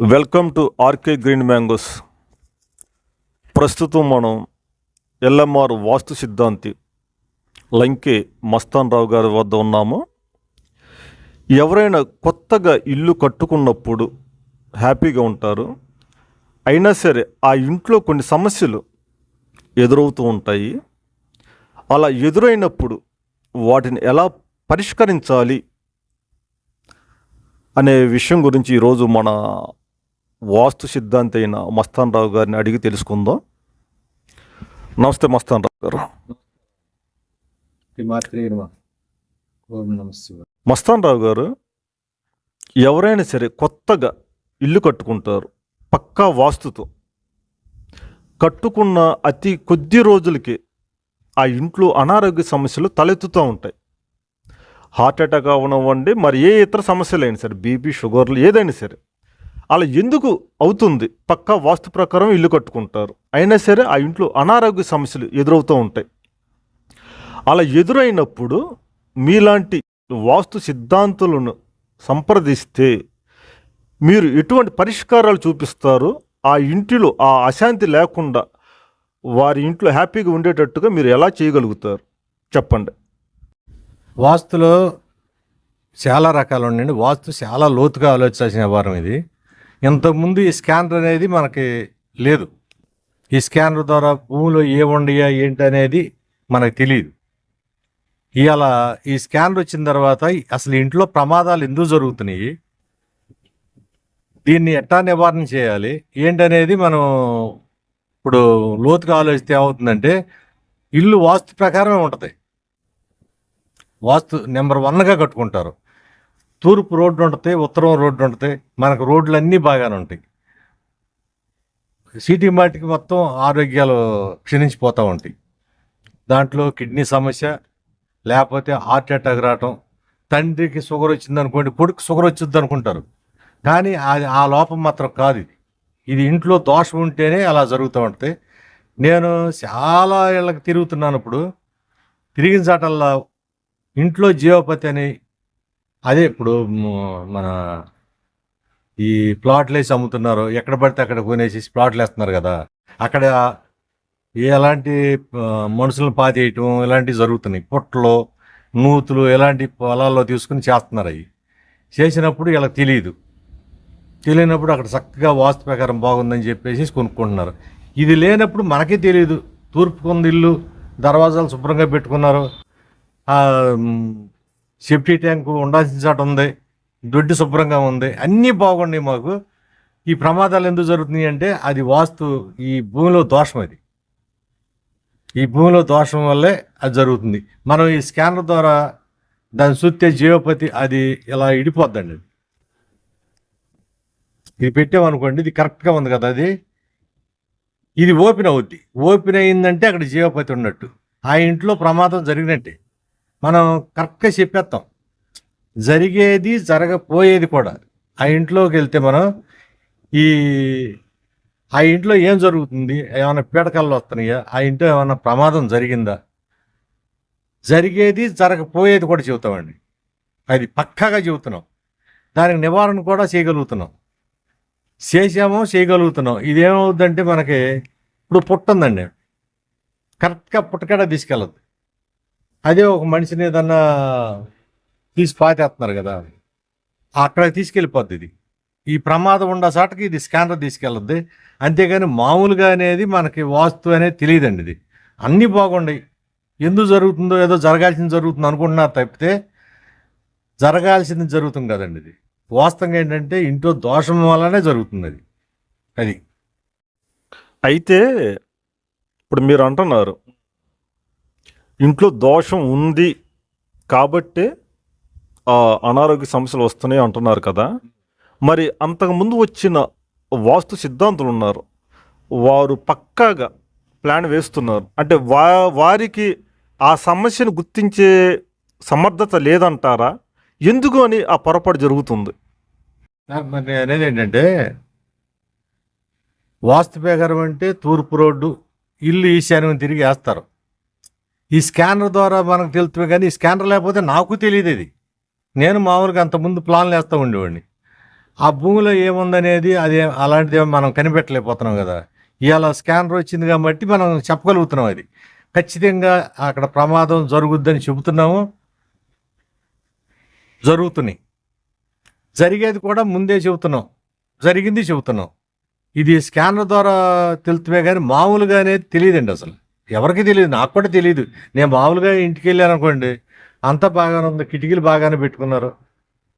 Welcome to RK green mangoes. ప్రస్తుతం మనం LMR వాస్తు సిద్ధాంతి లంకే మస్తాన్ రావు గారి వద్ద ఉన్నాము. ఎవరైనా కొత్తగా ఇల్లు కట్టుకున్నప్పుడు హ్యాపీగా ఉంటారు. అయినా సరే ఆ ఇంట్లో కొన్ని సమస్యలు ఎదురవుతూ ఉంటాయి. అలా ఎదురైనప్పుడు వాటిని ఎలా పరిష్కరించాలి అనే విషయం గురించి ఈరోజు మన వాస్తు సిద్ధాంతి అయిన మస్తాన్ రావు గారిని అడిగి తెలుసుకుందాం. నమస్తే మస్తాన్ రావు గారు మస్తాన్ రావు గారు ఎవరైనా సరే కొత్తగా ఇల్లు కట్టుకుంటారు పక్కా వాస్తుతో. కట్టుకున్న అతి కొద్ది రోజులకి ఆ ఇంట్లో అనారోగ్య సమస్యలు తలెత్తుతూ ఉంటాయి. హార్ట్ అటాక్ అవనివ్వండి మరి ఏ ఇతర సమస్యలు అయినా సరే బీపీ షుగర్లు ఏదైనా సరే. అలా ఎందుకు అవుతుంది? పక్కా వాస్తు ప్రకారం ఇల్లు కట్టుకుంటారు. అయినా సరే ఆ ఇంట్లో అనారోగ్య సమస్యలు ఎదురవుతూ ఉంటాయి. అలా ఎదురైనప్పుడు మీలాంటి వాస్తు సిద్ధాంతులను సంప్రదిస్తే మీరు ఎటువంటి పరిష్కారాలు చూపిస్తారు? ఆ ఇంటిలో ఆ అశాంతి లేకుండా వారి ఇంట్లో హ్యాపీగా ఉండేటట్టుగా మీరు ఎలా చేయగలుగుతారు? చెప్పండి. వాస్తులో చాలా రకాలు ఉండండి వాస్తు చాలా లోతుగా ఆలోచించాల్సిన వారం ఇది. ఇంతకుముందు ఈ స్కానర్ అనేది మనకి లేదు. ఈ స్కానర్ ద్వారా భూమిలో ఏ ఉండయా ఏంటి అనేది మనకు తెలియదు ఇవాళ ఈ స్కానర్ వచ్చిన తర్వాత అసలు ఇంట్లో ప్రమాదాలు ఎందుకు జరుగుతున్నాయి? దీన్ని ఎట్టా నివారణ చేయాలి? ఏంటనేది మనం ఇప్పుడు లోతుగా ఆలోచిస్తే ఏమవుతుందంటే ఇల్లు వాస్తు ప్రకారమే ఉంటుంది. వాస్తు నెంబర్ వన్గా కట్టుకుంటారు. తూర్పు రోడ్డు ఉంటుంది ఉత్తరం రోడ్డు ఉంటుంది. మనకు రోడ్లు అన్నీ బాగానే ఉంటాయి. సిటీ మాటికి మొత్తం ఆరోగ్యాలు క్షీణించిపోతూ ఉంటాయి. దాంట్లో కిడ్నీ సమస్య లేకపోతే హార్ట్ అటాక్ రావటం తండ్రికి షుగర్ వచ్చింది అనుకోండి కొడుకు షుగర్ వచ్చింది అనుకుంటారు. కానీ అది ఆ లోపం మాత్రం కాదు ఇది. ఇది ఇంట్లో దోషం ఉంటేనే అలా జరుగుతూ ఉంటుంది. నేను చాలా ఏళ్ళకి తిరుగుతున్నాను ఇప్పుడు. తిరిగిన చాటల్లా ఇంట్లో జీవపతి అని అదే ఇప్పుడు మన ఈ ప్లాట్లు వేసి అమ్ముతున్నారు. ఎక్కడ పడితే అక్కడ కొనేసి ప్లాట్లు వేస్తున్నారు కదా. అక్కడ ఎలాంటి మనుషులను పాతేయటం ఇలాంటివి జరుగుతున్నాయి. పుట్టలు నూతులు ఇలాంటి పొలాల్లో తీసుకుని చేస్తున్నారు అవి. చేసినప్పుడు ఇలా తెలియదు. తెలియనప్పుడు అక్కడ చక్కగా వాస్తు ప్రకారం బాగుందని చెప్పేసి కొనుక్కుంటున్నారు. ఇది లేనప్పుడు మనకే తెలియదు. తూర్పు కొంది ఇల్లు దర్వాజాలు శుభ్రంగా పెట్టుకున్నారు. సేఫ్టీ ట్యాంక్ ఉండాల్సిన చోట ఉంది దొడ్డి శుభ్రంగా ఉంది అన్నీ బాగున్నాయి మాకు. ఈ ప్రమాదాలు ఎందుకు జరుగుతున్నాయి అంటే అది వాస్తు ఈ భూమిలో దోషం అది. ఈ భూమిలో దోషం వల్లే అది జరుగుతుంది. మనం ఈ స్కానర్ ద్వారా దాన్ని చూస్తే జీవపతి అది ఇలా ఇడిపోద్దండి. అది ఇది పెట్టామనుకోండి ఇది కరెక్ట్గా ఉంది కదా అది. ఇది ఓపెన్ అవుద్ది. ఓపెన్ అయిందంటే అక్కడ జీవపతి ఉన్నట్టు. ఆ ఇంట్లో ప్రమాదం జరిగినట్టే. మనం కరెక్ట్గా చెప్పేస్తాం. జరిగేది జరగపోయేది కూడా ఆ ఇంట్లోకి వెళ్తే మనం ఈ ఆ ఇంట్లో ఏం జరుగుతుంది? ఏమైనా పీడకల్లో వస్తున్నాయా? ఆ ఇంట్లో ఏమైనా ప్రమాదం జరిగిందా? జరిగేది జరగపోయేది కూడా చెబుతామండి. అది పక్కాగా చెబుతున్నాం. దానికి నివారణ కూడా చేయగలుగుతున్నాం. చేసామో చేయగలుగుతున్నాం. ఇదేమవుద్దంటే మనకి ఇప్పుడు పుట్టుందండి. కరెక్ట్గా పుట్టకడ తీసుకెళ్ళదు. అదే ఒక మనిషిని ఏదన్నా తీసి పాతేస్తున్నారు కదా. అక్కడ తీసుకెళ్ళిపోద్ది ఇది. ఈ ప్రమాదం ఉన్న చాటకి ఇది స్కానర్ తీసుకెళ్ళద్ది. అంతేగాని మామూలుగా అనేది మనకి వాస్తు అనేది తెలియదండి ఇది. అన్నీ బాగుండయి. ఎందుకు జరుగుతుందో ఏదో జరగాల్సింది జరుగుతుంది అనుకుంటున్నారు తప్పితే జరగాల్సింది జరుగుతుంది కదండి ఇది. వాస్తవంగా ఏంటంటే ఇంట్లో దోషం వల్లనే జరుగుతుంది అది అది. అయితే ఇప్పుడు మీరు అంటున్నారు ఇంట్లో దోషం ఉంది కాబట్టే ఆ అనారోగ్య సమస్యలు వస్తున్నాయి అంటున్నారు కదా. మరి అంతకుముందు వచ్చిన వాస్తు సిద్ధాంతులు ఉన్నారు. వారు పక్కాగా ప్లాన్ వేస్తున్నారు. అంటే వా వారికి ఆ సమస్యను గుర్తించే సమర్థత లేదంటారా? ఎందుకు అని ఆ పొరపాటు జరుగుతుంది? మరి అనేది ఏంటంటే వాస్తు ప్రకారం అంటే తూర్పు రోడ్డు ఇల్లు ఈశాన్యం తిరిగి వేస్తారు. ఈ స్కానర్ ద్వారా మనకు తెలుస్తుంది కానీ ఈ స్కానర్ లేకపోతే నాకు తెలియదు ఇది. నేను మామూలుగా అంతకుముందు ప్లాన్లు వేస్తూ ఉండేవాడిని. ఆ భూమిలో ఏముందనేది అది అలాంటిది మనం కనిపెట్టలేకపోతున్నాం కదా. ఇవాళ స్కానర్ వచ్చింది కాబట్టి మనం చెప్పగలుగుతున్నాం అది. ఖచ్చితంగా అక్కడ ప్రమాదం జరుగుద్దని చెబుతున్నాము. జరుగుతున్నాయి. జరిగేది కూడా ముందే చెబుతున్నాం. జరిగింది చెబుతున్నాం. ఇది స్కానర్ ద్వారా తెలుతుమే కానీ మామూలుగా అనేది తెలియదండి అసలు. ఎవరికి తెలియదు నాకు కూడా తెలియదు నేను మామూలుగా ఇంటికి వెళ్ళాను అనుకోండి అంతా బాగానే ఉంది కిటికీలు బాగానే పెట్టుకున్నారు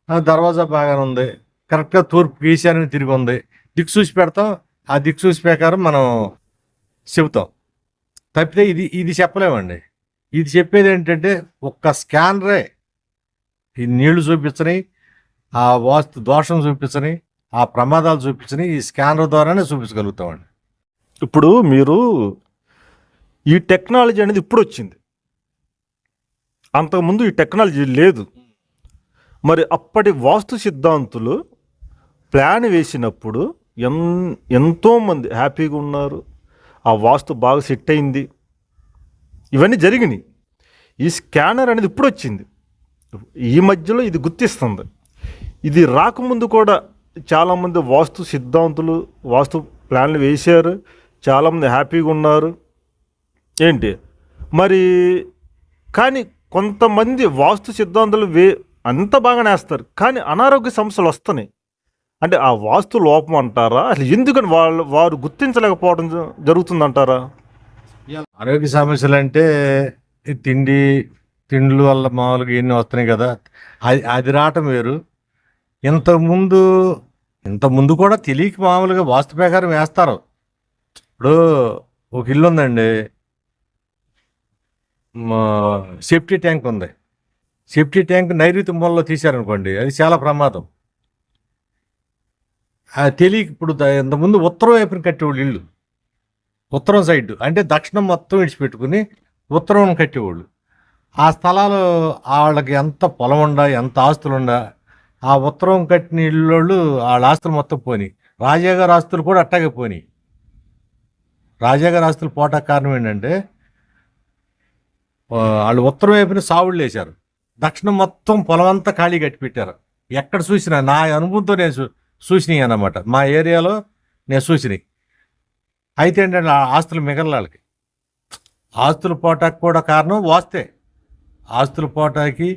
ఆ దర్వాజా బాగానే ఉంది కరెక్ట్గా తూర్పు ఈశాన్యం తిరిగి ఉంది. దిక్కు చూసి పెడతాం ఆ దిక్కు చూసి ప్రకారం మనం చెబుతాం. తప్పితే ఇది ఇది చెప్పలేమండి. ఇది చెప్పేది ఏంటంటే ఒక్క స్కానరే ఈ నీళ్ళు చూపించని ఆ వాస్తు దోషం చూపించని ఆ ప్రమాదాలు చూపించని ఈ స్కానర్ ద్వారానే చూపించగలుగుతామండి. ఇప్పుడు మీరు ఈ టెక్నాలజీ అనేది ఇప్పుడు వచ్చింది. అంతకుముందు ఈ టెక్నాలజీ లేదు. మరి అప్పటి వాస్తు సిద్ధాంతులు ప్లాన్ వేసినప్పుడు ఎన్ ఎంతోమంది హ్యాపీగా ఉన్నారు. ఆ వాస్తు బాగా సెట్ అయింది. ఇవన్నీ జరిగినాయి. ఈ స్కానర్ అనేది ఇప్పుడు వచ్చింది. ఈ మధ్యలో ఇది గుర్తిస్తుంది. ఇది రాకముందు కూడా చాలామంది వాస్తు సిద్ధాంతులు వాస్తు ప్లాన్లు వేశారు. చాలామంది హ్యాపీగా ఉన్నారు. ఏంటి? మరి కానీ కొంతమంది వాస్తు సిద్ధాంతాలు వే అంత బాగానే వేస్తారు కానీ అనారోగ్య సమస్యలు వస్తున్నాయి. అంటే ఆ వాస్తు లోపం అంటారా? అసలు ఎందుకని వాళ్ళు వారు గుర్తించలేకపోవడం జ- జరుగుతుందంటారా? ఆరోగ్య సమస్యలు అంటే ఈ తిండి తిండ్ల వల్ల మామూలుగా ఎన్ని వస్తున్నాయి కదా. అది అది రావటం వేరు. ఇంతకుముందు ఇంతకుముందు కూడా తెలియక మామూలుగా వాస్తు ప్రకారం వేస్తారు. ఇప్పుడు ఒక ఇల్లు ఉందండి. సేఫ్టీ ట్యాంక్ ఉంది. సేఫ్టీ ట్యాంక్ నైరుతి మూలలో తీశారనుకోండి అది చాలా ప్రమాదం. తెలియక ఇప్పుడు ఇంతకుముందు ఉత్తరం వైపున కట్టేవాళ్ళు ఇల్లు ఉత్తరం సైడ్ అంటే దక్షిణం మొత్తం విడిచిపెట్టుకుని ఉత్తరం కట్టేవాళ్ళు. ఆ స్థలాలు వాళ్ళకి ఎంత పొలం ఉండా ఎంత ఆస్తులు ఉండా ఆ ఉత్తరం కట్టిన ఇల్లోళ్ళు వాళ్ళ ఆస్తులు మొత్తం పోని. రాజాగారి ఆస్తులు కూడా అట్టాగే పోని. రాజాగారి ఆస్తులు పోటా కారణం ఏంటంటే వాళ్ళు ఉత్తరం వైపున సావుళ్ళు వేశారు. దక్షిణం మొత్తం పొలం అంతా ఖాళీ కట్టి పెట్టారు. ఎక్కడ చూసినా నా అనుభవంతో నేను చూసినాయి అన్నమాట. మా ఏరియాలో నేను చూసినాయి అయితే ఏంటంటే ఆ ఆస్తులు మిగల వాళ్ళకి. ఆస్తులు పోటాకి కూడా కారణం వాస్తే. ఆస్తులు పోటాకి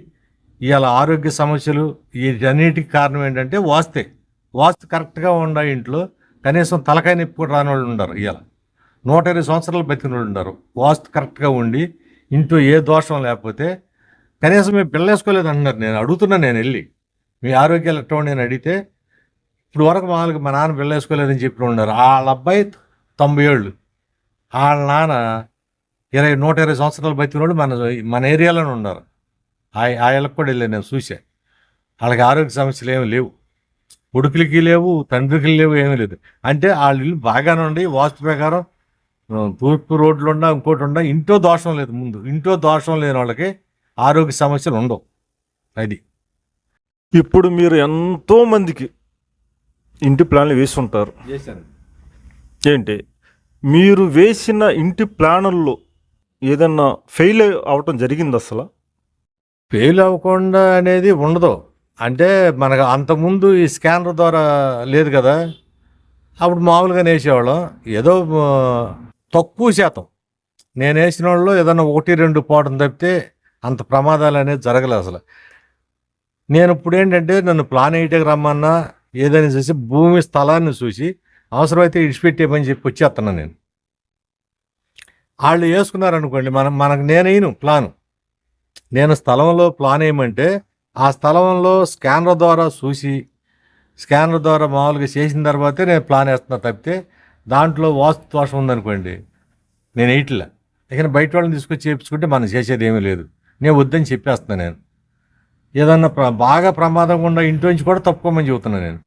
ఇవాళ ఆరోగ్య సమస్యలు వీటన్నిటికి కారణం ఏంటంటే వాస్తే. వాస్తు కరెక్ట్గా ఉండ ఇంట్లో కనీసం తలకాయ నొప్పి కూడా రాని వాళ్ళు ఉండరు ఇవాళ. నూట ఇరవై సంవత్సరాలు బతికిన వాళ్ళు ఉండరు. వాస్తు కరెక్ట్గా ఉండి ఇంట్లో ఏ దోషం లేకపోతే కనీసం మేము పిల్ల వేసుకోలేదు అంటున్నారు. నేను అడుగుతున్నా నేను వెళ్ళి. మీ ఆరోగ్యాలు ఎట్లా నేను అడిగితే ఇప్పుడు వరకు మామూలుగా మా నాన్న పిల్ల వేసుకోలేదని చెప్పి ఉన్నారు. వాళ్ళ అబ్బాయి తొంభై ఏళ్ళు. వాళ్ళ నాన్న ఇరవై నూట ఇరవై సంవత్సరాలు బతికిన వాళ్ళు మన మన ఏరియాలోనే ఉన్నారు. ఆ ఆయనకు కూడా వెళ్ళాను నేను చూసా. వాళ్ళకి ఆరోగ్య సమస్యలు ఏమి లేవు. ఉడుకులకి లేవు తండ్రికి లేవు ఏమీ లేదు. అంటే వాళ్ళ ఇల్లు బాగానే ఉండి వాస్తు ప్రకారం తూర్పు రోడ్లు ఉండా ఇంకోటి ఉండా ఇంట్లో దోషం లేదు ముందు. ఇంట్లో దోషం లేని వాళ్ళకి ఆరోగ్య సమస్యలు ఉండవు. అది ఇప్పుడు మీరు ఎంతో మందికి ఇంటి ప్లాన్లు వేసి ఉంటారు ఏంటి? మీరు వేసిన ఇంటి ప్లానుల్లో ఏదన్నా ఫెయిల్ అవటం జరిగింది అసలు? ఫెయిల్ అవ్వకుండా అనేది ఉండదు. అంటే మనకు అంతకుముందు ఈ స్కానర్ ద్వారా లేదు కదా. అప్పుడు మామూలుగా వేసేవాళ్ళం. ఏదో తక్కువ శాతం. నేను వేసిన వాళ్ళు ఏదన్నా ఒకటి రెండు పోవడం తప్పితే అంత ప్రమాదాలు అనేది జరగలేదు అసలు. నేను ఇప్పుడు ఏంటంటే నన్ను ప్లాన్ వేయటకు రమ్మన్నా ఏదైనా చూసి భూమి స్థలాన్ని చూసి అవసరమైతే ఇడిచిపెట్టేమని చెప్పి వచ్చేస్తున్నాను నేను. వాళ్ళు వేసుకున్నారనుకోండి మనం మనకు నేనైను ప్లాను. నేను స్థలంలో ప్లాన్ ఏమంటే ఆ స్థలంలో స్కానర్ ద్వారా చూసి స్కానర్ ద్వారా మామూలుగా చేసిన తర్వాతే నేను ప్లాన్ వేస్తున్నా తప్పితే దాంట్లో వాస్తు దోషం ఉందనుకోండి నేను వేయట్లే ఇక బయట వాళ్ళని తీసుకొచ్చి చేయించుకుంటే మనం చేసేది ఏమీ లేదు. నేను వద్దని చెప్పేస్తున్నాను నేను. ఏదన్నా ప్ర బాగా ప్రమాదం గుండా ఇంటి నుంచి కూడా తప్పుకోమని చెబుతున్నాను నేను.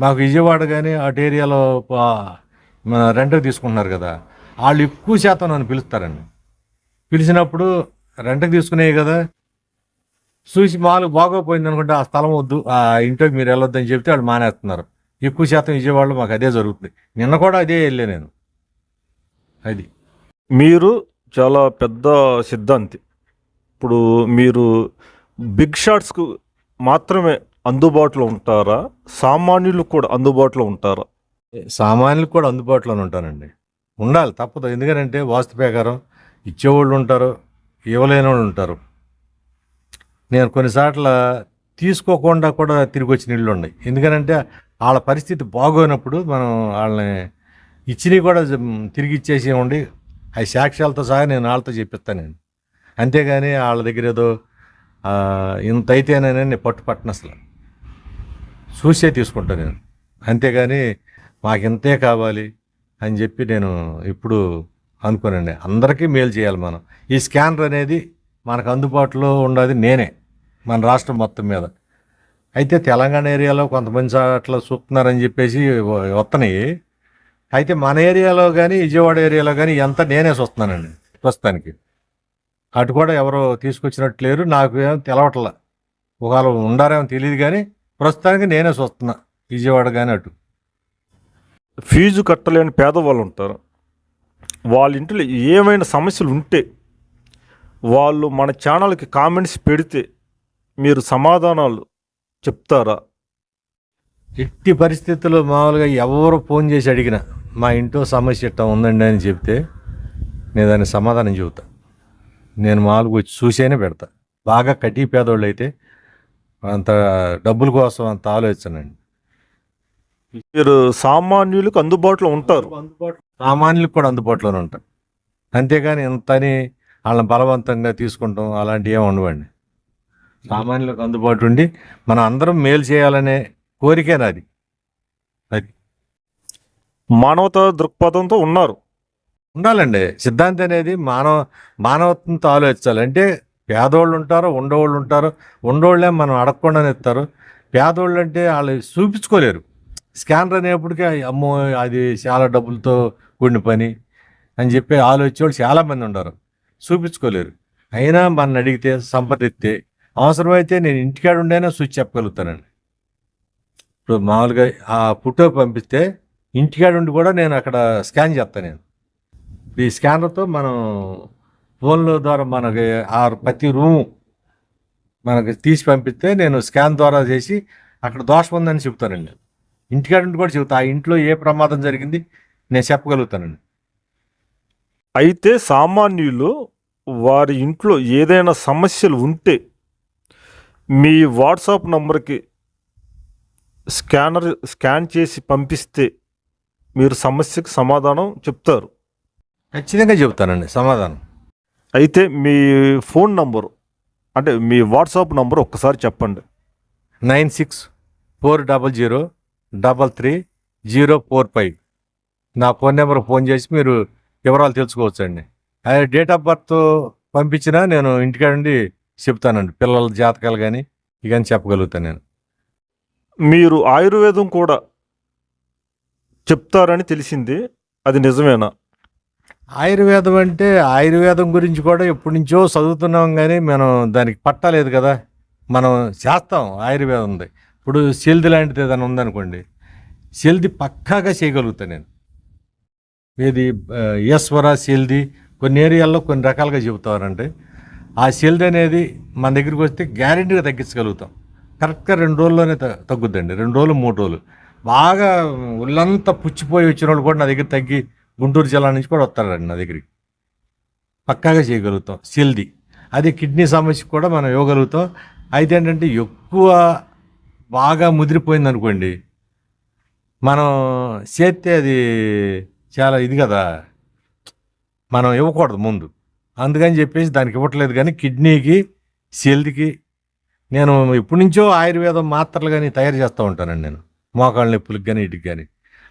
మాకు విజయవాడ కానీ అటు ఏరియాలో పా- మన రెంట్కి తీసుకుంటున్నారు కదా వాళ్ళు ఎక్కువ శాతం నన్ను పిలుస్తారండి. పిలిచినప్పుడు రెంట్కి తీసుకునేవి కదా చూసి మాలు బాగోపోయింది అనుకుంటే ఆ స్థలం వద్దు ఆ ఇంట్లోకి మీరు వెళ్ళొద్దని చెప్తే వాళ్ళు మానేస్తున్నారు. ఎక్కువ శాతం విజయవాడలో మాకు అదే జరుగుతుంది. నిన్న కూడా అదే వెళ్ళే నేను. అది. మీరు చాలా పెద్ద సిద్ధాంతి. ఇప్పుడు మీరు బిగ్ షాట్స్కు మాత్రమే అందుబాటులో ఉంటారా? సామాన్యులు కూడా అందుబాటులో ఉంటారా? సామాన్యులకు కూడా అందుబాటులోనే ఉంటానండి ఉండాలి తప్పదు. ఎందుకంటే వాస్తు ప్రకారం ఇచ్చేవాళ్ళు ఉంటారు ఇవ్వలేని వాళ్ళు ఉంటారు. నేను కొన్నిసార్లు తీసుకోకుండా కూడా తిరిగి వచ్చిన ఇళ్ళు ఉన్నాయి. ఎందుకనంటే వాళ్ళ పరిస్థితి బాగోనప్పుడు మనం వాళ్ళని ఇచ్చినవి కూడా తిరిగి ఇచ్చేసి ఉండి అవి సాక్ష్యాలతో సహా నేను వాళ్ళతో చెప్పిస్తాను నేను. అంతేగాని వాళ్ళ దగ్గర ఏదో ఇంత అయితేనే నేను పట్టు పట్టను అసలు. చూసే తీసుకుంటాను నేను. అంతేగాని మాకు ఇంతే కావాలి అని చెప్పి నేను ఇప్పుడు అనుకోనండి. అందరికీ మేలు చేయాలి మనం. ఈ స్కానర్ అనేది మనకు అందుబాటులో ఉన్నది నేనే మన రాష్ట్రం మొత్తం మీద. అయితే తెలంగాణ ఏరియాలో కొంతమంది అట్లా చూస్తున్నారని చెప్పేసి వస్తున్నాయి అయితే మన ఏరియాలో కానీ విజయవాడ ఏరియాలో కానీ ఎంత నేనే చూస్తున్నానండి ప్రస్తుతానికి. అటు కూడా ఎవరో తీసుకొచ్చినట్టు లేరు. నాకు ఏం తెలవట్లా. ఒకవేళ ఉండారేమో తెలియదు కానీ ప్రస్తుతానికి నేనే చూస్తున్నా విజయవాడ కానీ అటు. ఫీజు కట్టలేని పేదవాళ్ళు ఉంటారు. వాళ్ళ ఇంట్లో ఏమైనా సమస్యలు ఉంటే వాళ్ళు మన ఛానల్కి కామెంట్స్ పెడితే మీరు సమాధానాలు చెప్తారా? ఎట్టి పరిస్థితుల్లో మామూలుగా ఎవరు ఫోన్ చేసి అడిగినా మా ఇంట్లో సమస్య ఇట్టా ఉందండి అని చెప్తే నేను దానికి సమాధానం చెబుతా. నేను మామూలుగా వచ్చి చూసేనే పెడతా. బాగా కటీ పేదోళ్ళు అయితే అంత డబ్బుల కోసం అంత ఆలోచించనండి మీరు సామాన్యులకు అందుబాటులో ఉంటారు. సామాన్యులకు కూడా అందుబాటులోనే ఉంటాయి అంతేగాని ఇంతని వాళ్ళని బలవంతంగా తీసుకుంటాం అలాంటివి ఏమి ఉండవండి. సామాన్యులకు అందుబాటు ఉండి మనం అందరం మేలు చేయాలనే కోరికే నాది. అది. మానవతా దృక్పథంతో ఉన్నారు. ఉండాలండి. సిద్ధాంతి అనేది మానవ మానవత్వంతో ఆలోచించాలి అంటే పేదోళ్ళు ఉంటారు ఉండోళ్ళు ఉంటారు. ఉండోళ్ళే మనం అడగకుండానే ఇస్తారు పేదోళ్ళు అంటే వాళ్ళు చూపించుకోలేరు. స్కానర్ అనేప్పటికీ అమ్మో అది చాలా డబ్బులతో కూడిన పని అని చెప్పి ఆలోచించేవాళ్ళు చాలామంది ఉన్నారు చూపించుకోలేరు. అయినా మన అడిగితే సంప్రదిస్తే అవసరమైతే నేను ఇంటికాడ ఉండైనా స్విచ్ చెప్పగలుగుతానండి. ఇప్పుడు మామూలుగా ఆ ఫోటో పంపిస్తే ఇంటికాడ ఉండి కూడా నేను అక్కడ స్కాన్ చేస్తాను నేను. ఈ స్కానర్తో మనం ఫోన్ల ద్వారా మనకి ఆ ప్రతి రూమ్ మనకి తీసి పంపిస్తే నేను స్కాన్ ద్వారా చేసి అక్కడ దోషం ఉందని చెప్తానండి ఇంటికాడ ఉండి కూడా చెబుతా. ఆ ఇంట్లో ఏ ప్రమాదం జరిగింది నేను చెప్పగలుగుతానండి. అయితే సామాన్యులు వారి ఇంట్లో ఏదైనా సమస్యలు ఉంటే మీ వాట్సాప్ నంబర్కి స్కానర్ స్కాన్ చేసి పంపిస్తే మీరు సమస్యకు సమాధానం చెప్తారు. ఖచ్చితంగా చెబుతానండి సమాధానం. అయితే మీ ఫోన్ నంబరు అంటే మీ వాట్సాప్ నంబర్ ఒక్కసారి చెప్పండి. Nine six four double zero double three zero four five. నా ఫోన్ నెంబర్ ఫోన్ చేసి మీరు వివరాలు తెలుసుకోవచ్చండి. డేట్ ఆఫ్ బర్త్ పంపించినా నేను ఇంటికాడ నుండి చెప్తానండి పిల్లల జాతకాలు కానీ ఇవన్నీ చెప్పగలుగుతాను నేను. మీరు ఆయుర్వేదం కూడా చెప్తారని తెలిసింది. అది నిజమేనా? ఆయుర్వేదం అంటే ఆయుర్వేదం గురించి కూడా ఎప్పటి నుంచో చదువుతున్నాం కానీ మనం దానికి పట్టలేదు కదా. మనం చేస్తాం ఆయుర్వేదం ఉంది. ఇప్పుడు సెల్ది లాంటిది ఏదైనా ఉందనుకోండి. సెల్ది పక్కాగా చేయగలుగుతాను నేను. ఏది ఈశ్వర సెల్ది కొన్ని ఏరియాల్లో కొన్ని రకాలుగా చెబుతారంటే ఆ సెల్ది అనేది మన దగ్గరికి వస్తే గ్యారెంటీగా తగ్గించగలుగుతాం. కరెక్ట్గా రెండు రోజుల్లోనే త- తగ్గుద్దండి. రెండు రోజులు మూడు రోజులు. బాగా ఒళ్ళంతా పుచ్చిపోయి వచ్చిన వాళ్ళు కూడా నా దగ్గర తగ్గి గుంటూరు జిల్లా నుంచి కూడా వస్తారండి నా దగ్గరికి. పక్కాగా చేయగలుగుతాం. సిల్ది అది కిడ్నీ సమస్య కూడా మనం ఇవ్వగలుగుతాం. అయితే ఏంటంటే ఎక్కువ బాగా ముదిరిపోయింది అనుకోండి మనం చేస్తే అది చాలా ఇది కదా మనం ఇవ్వకూడదు ముందు. అందుకని చెప్పేసి దానికి ఇవ్వట్లేదు. కానీ కిడ్నీకి సెల్దికి నేను ఎప్పటి నుంచో ఆయుర్వేదం మాత్రలు కానీ తయారు చేస్తూ ఉంటానండి నేను. మోకాళ్ళ నొప్పులకు కానీ ఇటుకి కానీ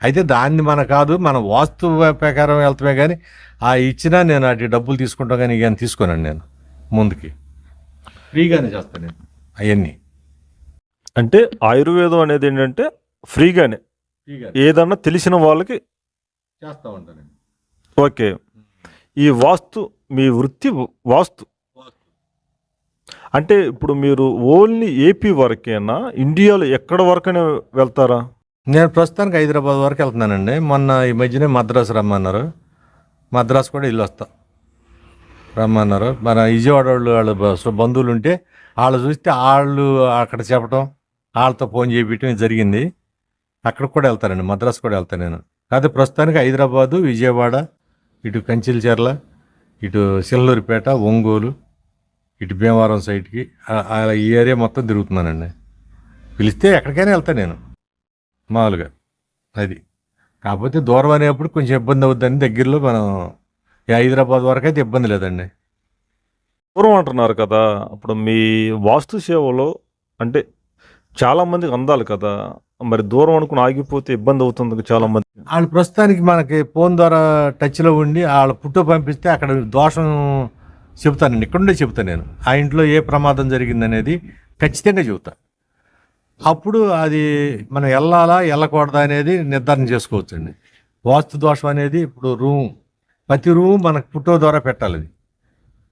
అయితే దాన్ని మన కాదు మన వాస్తు ప్రకారం వెళ్తామే కానీ ఆ ఇచ్చినా నేను అటు డబ్బులు తీసుకుంటాం కానీ ఇక తీసుకోనండి నేను ముందుకి. ఫ్రీగానే చేస్తాను నేను. అవన్నీ. అంటే ఆయుర్వేదం అనేది ఏంటంటే ఫ్రీగానే. ఫ్రీగా ఏదన్నా తెలిసిన వాళ్ళకి చేస్తూ ఉంటానండి. ఓకే. ఈ వాస్తు మీ వృత్తి వాస్తు. అంటే ఇప్పుడు మీరు ఓన్లీ ఏపీ వరకేనా? ఇండియాలో ఎక్కడ వరకనే వెళ్తారా? నేను ప్రస్తుతానికి హైదరాబాద్ వరకు వెళ్తున్నానండి. మొన్న ఈ మధ్యనే మద్రాసు రమ్మన్నారు. మద్రాసు కూడా ఇల్లు వస్తా. రమ్మన్నారు. మన విజయవాడ వాళ్ళు వాళ్ళ బంధువులు ఉంటే వాళ్ళు చూస్తే వాళ్ళు అక్కడ చెప్పడం వాళ్ళతో ఫోన్ చేయటం జరిగింది. అక్కడికి కూడా వెళ్తానండి. మద్రాసు కూడా వెళ్తాను నేను. కాదు ప్రస్తుతానికి హైదరాబాదు విజయవాడ ఇటు కంచిల్చర్ల ఇటు సిల్లూరిపేట ఒంగోలు ఇటు భీమవరం సైడ్కి అలా ఈ ఏరియా మొత్తం తిరుగుతున్నానండి. పిలిస్తే ఎక్కడికైనా వెళ్తాను నేను. మామూలుగా. అది. కాకపోతే దూరం అనేప్పుడు కొంచెం ఇబ్బంది అవుద్దని దగ్గరలో మనం హైదరాబాద్ వరకు అయితే ఇబ్బంది లేదండి. దూరం అంటున్నారు కదా అప్పుడు మీ వాస్తు సేవలో అంటే చాలామందికి అందాలి కదా మరి దూరం అనుకుని ఆగిపోతే ఇబ్బంది అవుతుంది చాలా మంది వాళ్ళు ప్రస్తుతానికి మనకి ఫోన్ ద్వారా టచ్లో ఉండి వాళ్ళ పుట్టు పంపిస్తే అక్కడ దోషం చెబుతానండి ఇక్కడ నుండే చెబుతాను నేను. ఆ ఇంట్లో ఏ ప్రమాదం జరిగిందనేది ఖచ్చితంగా చెబుతా. అప్పుడు అది మనం వెళ్ళాలా వెళ్ళకూడదా అనేది నిర్ధారణ చేసుకోవచ్చండి. వాస్తు దోషం అనేది ఇప్పుడు రూమ్ ప్రతి రూమ్ మనకు పుట్టో ద్వారా పెట్టాలి అది.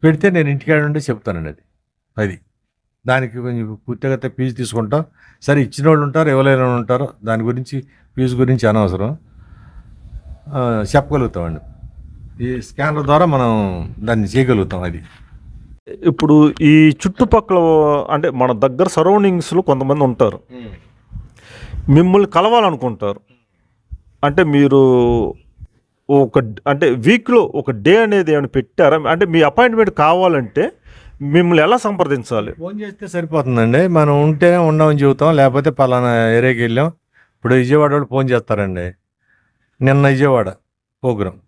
పెడితే నేను ఇంటికాడ ఉండి చెప్తానండి అది అది. దానికి కొంచెం పూర్తిగా ఫీజు తీసుకుంటాం. సరే ఇచ్చిన వాళ్ళు ఉంటారు ఎవరైనా ఉంటారో దాని గురించి ఫీజు గురించి అనవసరం. చెప్పగలుగుతామండి. ఈ స్కానర్ ద్వారా మనం దాన్ని చేయగలుగుతాం అది. ఇప్పుడు ఈ చుట్టుపక్కల అంటే మన దగ్గర సరౌండింగ్స్లో కొంతమంది ఉంటారు. మిమ్మల్ని కలవాలనుకుంటారు. అంటే మీరు ఒక అంటే వీక్లో ఒక డే అనేది ఏమైనా పెట్టారా? అంటే మీ అపాయింట్మెంట్ కావాలంటే మిమ్మల్ని ఎలా సంప్రదించాలి? ఫోన్ చేస్తే సరిపోతుందండి. మనం ఉంటేనే ఉండమని చెబుతాం లేకపోతే పలానా ఏరియాకి వెళ్ళాం. ఇప్పుడు విజయవాడ వాళ్ళు ఫోన్ చేస్తారండి. నిన్న విజయవాడ ప్రోగ్రాం.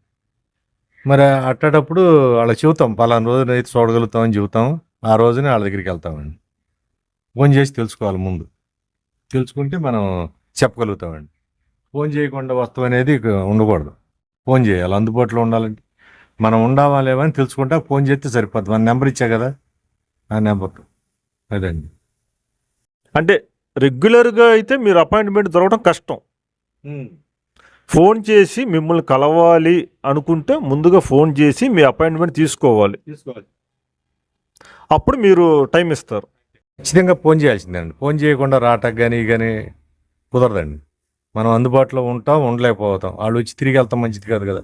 మరి అట్టేటప్పుడు వాళ్ళకి చెబుతాం పలానా రోజున అయితే చూడగలుగుతామని చెబుతాం. ఆ రోజునే వాళ్ళ దగ్గరికి వెళ్తామండి. ఫోన్ చేసి తెలుసుకోవాలి ముందు. తెలుసుకుంటే మనం చెప్పగలుగుతామండి. ఫోన్ చేయకుండా వస్తాం అనేది ఉండకూడదు. ఫోన్ చేయాలి అందుబాటులో ఉండాలంటే. మనం ఉండామా లేవా అని తెలుసుకుంటే ఫోన్ చేస్తే సరిపోతుంది మన నెంబర్ ఇచ్చా కదా? ఆ నెంబర్. అదండి. అంటే రెగ్యులర్గా అయితే మీరు అపాయింట్మెంట్ దొరకడం కష్టం. ఫోన్ చేసి మిమ్మల్ని కలవాలి అనుకుంటే ముందుగా ఫోన్ చేసి మీ అపాయింట్మెంట్ తీసుకోవాలి. తీసుకోవాలి. అప్పుడు మీరు టైం ఇస్తారు. ఖచ్చితంగా ఫోన్ చేయాల్సిందండి ఫోన్ చేయకుండా రావటానికి కానీ కానీ కుదరదండి. మనం అందుబాటులో ఉంటాం ఉండలేకపోతాం. వాళ్ళు వచ్చి తిరిగి వెళ్తాం మంచిది కాదు కదా.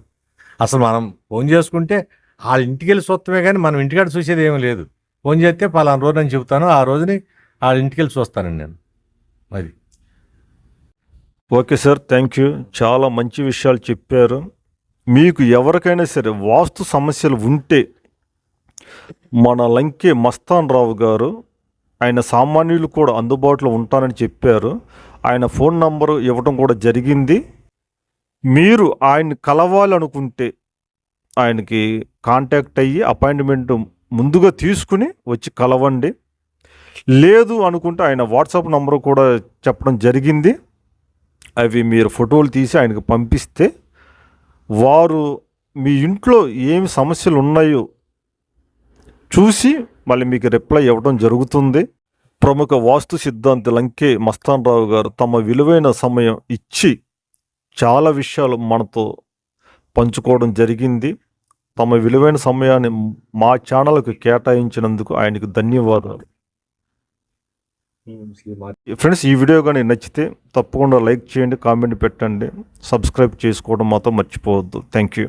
అసలు మనం ఫోన్ చేసుకుంటే వాళ్ళ ఇంటికి వెళ్ళి చూస్తామే కానీ మనం ఇంటికాడ చూసేది ఏమీ లేదు. ఫోన్ చేస్తే పలానా రోజు నేను చెబుతాను ఆ రోజుని వాళ్ళ ఇంటికి వెళ్ళి చూస్తానండి నేను. అది ఓకే సార్ థ్యాంక్ యూ. చాలా మంచి విషయాలు చెప్పారు. మీకు ఎవరికైనా సరే వాస్తు సమస్యలు ఉంటే మన లంకే మస్తాన్ రావు గారు ఆయన సామాన్యులు కూడా అందుబాటులో ఉంటానని చెప్పారు. ఆయన ఫోన్ నంబరు ఇవ్వడం కూడా జరిగింది. మీరు ఆయన్ని కలవాలనుకుంటే ఆయనకి కాంటాక్ట్ అయ్యి అపాయింట్మెంట్ ముందుగా తీసుకుని వచ్చి కలవండి. లేదు అనుకుంటే ఆయన వాట్సాప్ నంబర్ కూడా చెప్పడం జరిగింది. అవి మీరు ఫోటోలు తీసి ఆయనకు పంపిస్తే వారు మీ ఇంట్లో ఏమి సమస్యలు ఉన్నాయో చూసి మళ్ళీ మీకు రిప్లై ఇవ్వడం జరుగుతుంది. ప్రముఖ వాస్తు సిద్ధాంతి లంకే మస్తాన్ రావు గారు తమ విలువైన సమయం ఇచ్చి చాలా విషయాలు మనతో పంచుకోవడం జరిగింది. తమ విలువైన సమయాన్ని మా ఛానల్కి కేటాయించినందుకు ఆయనకు ధన్యవాదాలు. ఫ్రెండ్స్ ఈ వీడియో కానీ నచ్చితే తప్పకుండా లైక్ చేయండి కామెంట్ పెట్టండి. సబ్స్క్రైబ్ చేసుకోవడం మాత్రం మర్చిపోవద్దు. Thank you